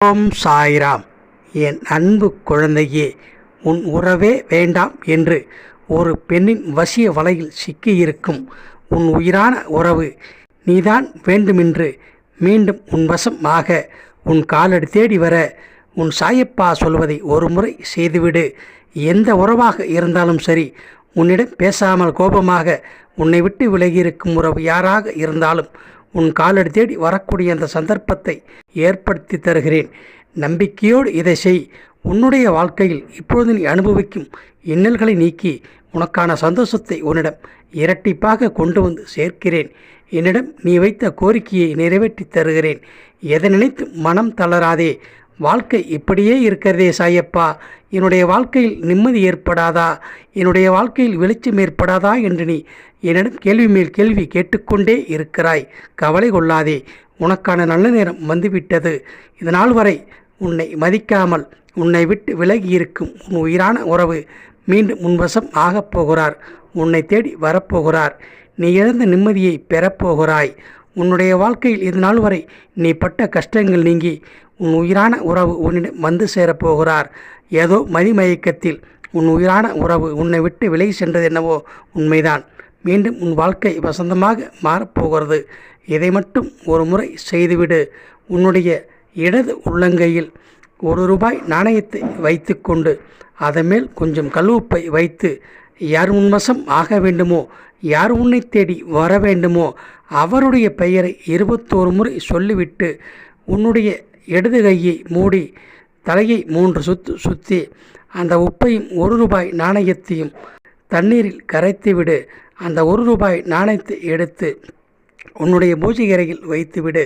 ஓம் சாய்ராம். என் அன்பு குழந்தையே உன் உறவே வேண்டாம் என்று ஒரு பெண்ணின் வசிய வலையில் சிக்கியிருக்கும் உன் உயிரான உறவு நீதான் வேண்டுமென்று மீண்டும் உன் வசம் ஆக உன் காலடி தேடி வர உன் சாயப்பா சொல்வதை ஒரு முறை செய்துவிடு. எந்த உறவாக இருந்தாலும் சரி உன்னிடம் பேசாமல் கோபமாக உன்னை விட்டு விலகியிருக்கும் உறவு யாராக இருந்தாலும் உன் காலடி தேடி வரக்கூடிய அந்த சந்தர்ப்பத்தை ஏற்படுத்தி தருகிறேன். நம்பிக்கையோடு இதை செய். உன்னுடைய வாழ்க்கையில் இப்பொழுது நீ அனுபவிக்கும் இன்னல்களை நீக்கி உனக்கான சந்தோஷத்தை உன்னிடம் இரட்டிப்பாக கொண்டு வந்து சேர்க்கிறேன். என்னிடம் நீ வைத்த கோரிக்கையை நிறைவேற்றி தருகிறேன். எதை நினைத்து மனம் தளராதே. வாழ்க்கை இப்படியே இருக்கிறதே சாயப்பா. என்னுடைய வாழ்க்கையில் நிம்மதி ஏற்படாதா? என்னுடைய வாழ்க்கையில் வெளிச்சம் ஏற்படாதா என்று நீ என்னிடம் கேள்வி மேல் கேள்வி கேட்டுக்கொண்டே இருக்கிறாய். கவலை கொள்ளாதே. உனக்கான நல்ல நேரம் வந்துவிட்டது. இதனால் வரை உன்னை மதிக்காமல் உன்னை விட்டு விலகி இருக்கும் உன் உயிரான உறவு மீண்டும் உன்வசம் ஆகப் போகிறார். உன்னை தேடி வரப்போகிறார். நீ இழந்த நிம்மதியை பெறப்போகிறாய் உன்னுடைய வாழ்க்கையில் இது நாள் வரை நீ பட்ட கஷ்டங்கள் நீங்கி உன் உயிரான உறவு உன்னிடம் வந்து சேரப்போகிறார். ஏதோ மதிமயக்கத்தில் உன் உயிரான உறவு உன்னை விட்டு விலகி சென்றது என்னவோ உண்மைதான். மீண்டும் உன் வாழ்க்கை வசந்தமாக மாறப்போகிறது. இதை மட்டும் ஒரு முறை செய்துவிடு. உன்னுடைய இடது உள்ளங்கையில் ஒரு ரூபாய் நாணயத்தை வைத்துக்கொண்டு அதன் மேல் கொஞ்சம் கல்லுப்பை வைத்து யார் உன்வசம் ஆக வேண்டுமோ? யார் உன்னை தேடி வர வேண்டுமோ? அவருடைய பெயரை இருபத்தோரு முறை சொல்லிவிட்டு உன்னுடைய இடது கையை மூடி தலையை மூன்று சுத்து சுற்றி அந்த உப்பையும் ஒரு ரூபாய் நாணயத்தையும் தண்ணீரில் கரைத்துவிடு அந்த ஒரு ரூபாய் நாணயத்தை எடுத்து உன்னுடைய பூஜை அறையில் வைத்துவிடு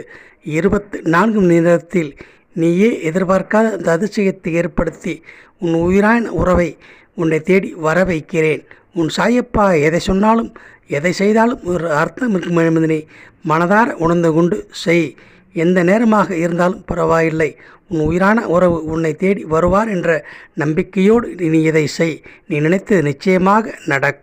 இருபத்து நான்கு மணி நேரத்தில் நீயே எதிர்பார்க்காத அந்த அதிசயத்தை ஏற்படுத்தி உன் உயிரான உறவை உன்னை தேடி வர வைக்கிறேன். உன் சாயப்பா எதை சொன்னாலும் எதை செய்தாலும் ஒரு அர்த்தம் இருக்கும் என்பதனை மனதார உணர்ந்து கொண்டு செய். எந்த நேரமாக இருந்தாலும் பரவாயில்லை. உன் உயிரான உறவு உன்னை தேடி வருவார் என்ற நம்பிக்கையோடு நீ இதை செய். நீ நினைத்தது நிச்சயமாக நடக்கும்.